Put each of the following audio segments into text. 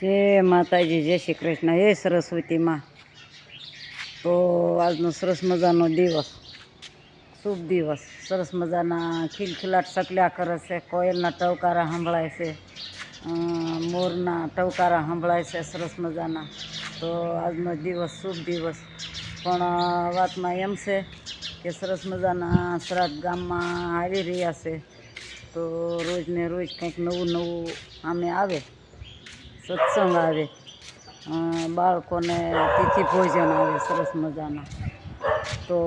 જય માતાજી, જય શ્રી કૃષ્ણ. હે સરસ્વતીમાં. તો આજનો સરસ મજાનો દિવસ. શુભ દિવસ. સરસ મજાના ખિલખિલાટ સકલ્યા કરે છે, કોયલના ટવકારા સંભળાય છે મોરના ટવકારા સંભળાય છે, સરસ મજાના. તો આજનો દિવસ શુભ દિવસ. પણ વાતમાં એમ છે કે સરસ મજાના શ્રાદ્ધ ગામમાં આવી રહ્યા છે. તો રોજને રોજ કંઈક નવું નવું આમે આવે. સત્સંગ આવે. બાળકોને તિથિ ભોજન આવે સરસ મજાના. તો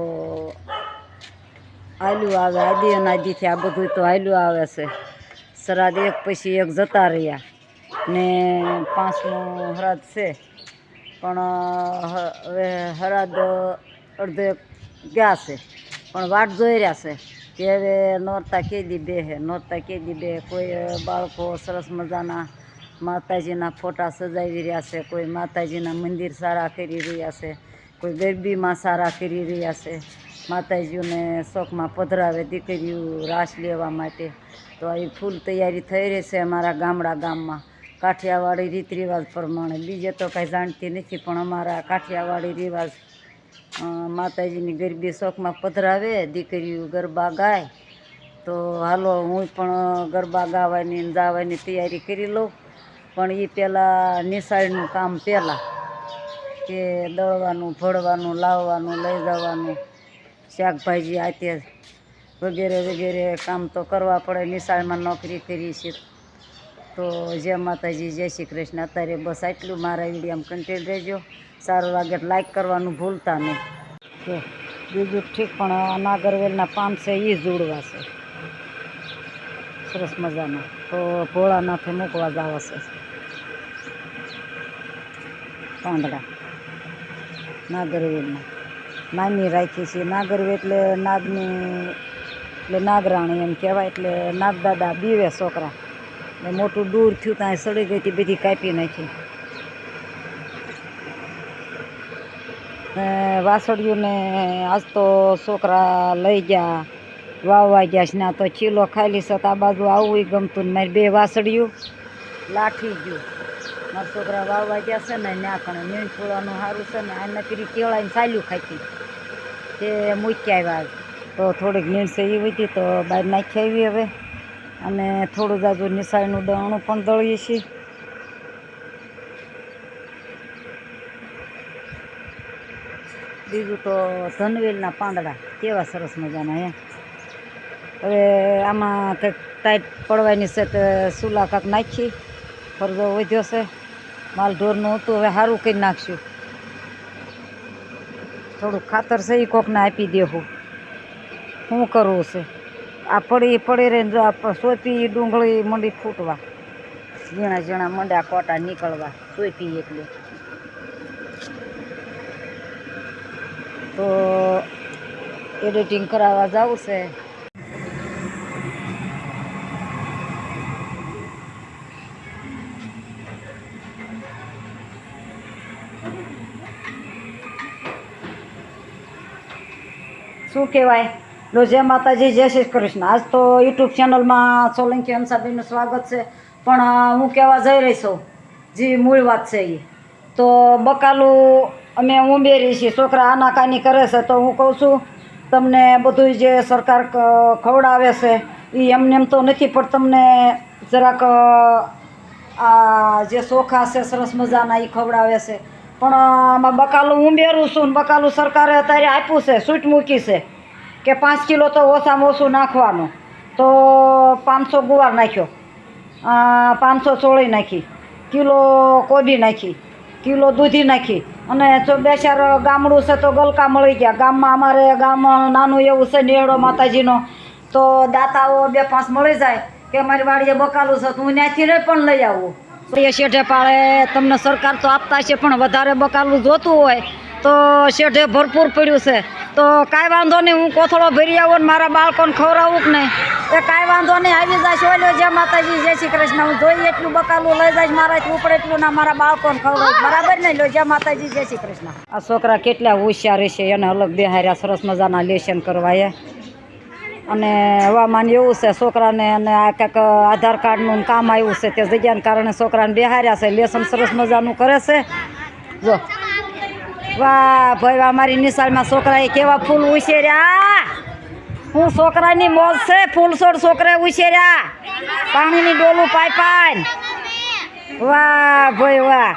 આલું આવે, આદિ અનાદિથી આ બધું તો હાલ્યું આવે છે. શ્રાદ્ધ એક પછી એક જતા રહ્યા. ને પાંચમું હરાદ છે. પણ હવે હરાદ અડધે ગયા છે. પણ વાટ જોઈ રહ્યા છે કે હવે નોરતા કેદી બે હે નોરતા કેદી બે કોઈ બાળકો સરસ મજાના માતાજીના ફોટા સજાવી રહ્યા છે, કોઈ માતાજીના મંદિર સારા કરી રહ્યા છે, કોઈ ગરબીમાં સારા કરી રહ્યા છે. માતાજીઓને શોખમાં પધરાવે દીકરીઓ રાસ લેવા માટે. તો આવી ફૂલ તૈયારી થઈ રહી છે અમારા ગામડા ગામમાં. કાઠિયાવાડી રીત રિવાજ પ્રમાણે. બીજે તો કાંઈ જાણતી નથી, પણ અમારા કાઠિયાવાડી રિવાજ માતાજીની ગરબી શોખમાં પધરાવે, દીકરીઓ ગરબા ગાય. તો હાલો હું પણ ગરબા ગાવાની ગાવાની તૈયારી કરી લઉં. પણ એ પહેલાં નિશાળનું કામ પહેલાં કે દળવાનું, ભળવાનું, લાવવાનું, લઈ જવાનું, શાકભાજી આતે વગેરે વગેરે કામ તો કરવા પડે નિશાળમાં નોકરી કરી છે. તો જય માતાજી, જય શ્રી કૃષ્ણ. અત્યારે બસ આટલું. મારા વિડીયામાં કન્ટેન્ટ રહેજો. સારું લાગે લાઇક કરવાનું ભૂલતા નહીં. બીજું ઠીક, પણ નાગરવેલના પાન છે એ જોડવા છે. સરસ મજાના. તો ભોળાનાથે મૂકવા જ છે પાંદડા. નાગરવેલના. નાની રાખી છે. નાગરવે એટલે નાગની, એટલે નાગરાણી એમ કહેવાય. એટલે નાગદાદા બીવે છોકરા. ને મોટું દૂર થયું ત્યાં સડી ગઈ હતી, બધી કાપી નાખી. ને વાસળીઓને આજ તો છોકરા લઈ ગયા. વાવવા ગયા છે ના તો ચીલો ખાલી તો આ બાજુ આવવું ગમતું ને મારી બે વાસળીઓ લાઠી ગયું. મારા છોકરા વાવવા ગયા છે ને ત્યાં કણે મીણ છોડવાનું સારું છે ને આને પીરી કેળાને ચાલ્યું ખાતી. તે મૂકી આવ્યા તો થોડીક મીણ છે એ હતી તો બહાર નાખી આવી હવે. અને થોડું જાજુ નિશાળનું દાણું પણ દળીએ છીએ. બીજું તો ધનવેલના પાંદડા, કેવા સરસ મજાના હે. હવે આમાં ટાઈટ પડવાની છે તો સુલા કાંક નાખી, ફરજો વધ્યો છે. માલ ઢોરનું હતું, હવે સારું કરી નાખશું. થોડુંક ખાતર છે એ કોકને આપી દેવું શું કરવું છે? આ પડી પડી રહીને જો આ સોપી, ડુંગળી, મંડી ફૂટવા. ઝીણા ઝીણા મંડ્યા કોટા નીકળવા, સોપી એટલે. તો, એડિટિંગ કરાવવા જવું છે. શું કહેવાય? લો જય માતાજી, જય શ્રી કૃષ્ણ. આજ તો યુટ્યુબ ચેનલમાં સોલંકી હંસાબેનનું સ્વાગત છે. પણ હું કહેવા જઈ રહી છું. જે, મૂળ વાત છે એ તો બકાલું અમે ઉમેરી છીએ. છોકરા આનાકાની કરે છે તો હું કહું છું, તમને બધું જે સરકાર ખવડાવે છે એ એમને એમ તો નથી, પણ તમને જરાક આ જે ચોખા છે, સરસ મજાના એ ખવડાવે છે. પણ આમાં બકાલું ઉમેરું છું ને બકાલું સરકારે અત્યારે આપ્યું છે છૂટ મૂકી છે કે પાંચ કિલો તો ઓછામાં ઓછું નાખવાનું. તો પાંચસો ગુવાર નાખ્યો. પાંચસો ચોળી નાખી, કિલો કોબી નાખી, કિલો દૂધી નાખી અને જો બે ચાર ગામડું છે તો ગલકા મળી ગયા. ગામમાં અમારે ગામ નાનું એવું છે, નેહડો માતાજીનો. તો દાતાઓ બે પાંચ મળી જાય કે અમારી વાડીએ બકાલું છે તો હું ત્યાંથી પણ લઈ આવું. એ શેઠે પાળે તમને સરકાર તો આપતા છે પણ વધારે બકાલું જોતું હોય તો શેઠે ભરપૂર પડ્યું છે. તો કાંઈ વાંધો નહીં, હું કોથળો ભરી આવું ને મારા બાળકોને ખવડાવું કે નહીં? એ કાંઈ વાંધો નહીં, આવી જશે ઓલો જય માતાજી, જય શ્રી કૃષ્ણ, હું જોઈએ એટલું બકાલું લઈ જઈશ મારાથી ઉપડે એટલું ના મારા બાળકોને ખવડાવું બરાબર નહીં લો, જય માતાજી, જય શ્રી કૃષ્ણ. આ છોકરા કેટલા હોશિયાર છે એને અલગ બેહાર્યા, સરસ મજાના લેશન કરવા એ અને હવામાન એવું છે, છોકરાને અને આ કંઈક આધાર કાર્ડનું કામ આવ્યું છે, તે જગ્યાને કારણે છોકરાને બેહાર્યા છે, લેસન સરસ મજાનું કરે છે. જો. વાહ, ભાઈ, વાહ, મારી નિશાળમાં છોકરાએ કેવા ફૂલ ઉછેર્યા. હું છોકરાની મોજ છે, ફૂલ છોડ છોકરાએ ઉછેર્યા. પાણીની ડોલું પાઈ પાઈ વાહ, ભાઈ, વાહ.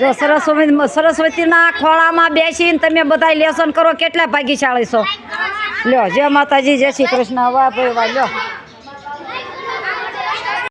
જો, સરસ્વતી, સરસ્વતીના ખોળામાં બેસીને તમે બધા લેસન કરો, કેટલા ભાગ્યશાળી છો. લ્યો જય માતાજી જય શ્રી કૃષ્ણ વાહ ભાઈ વાહ લ્યો.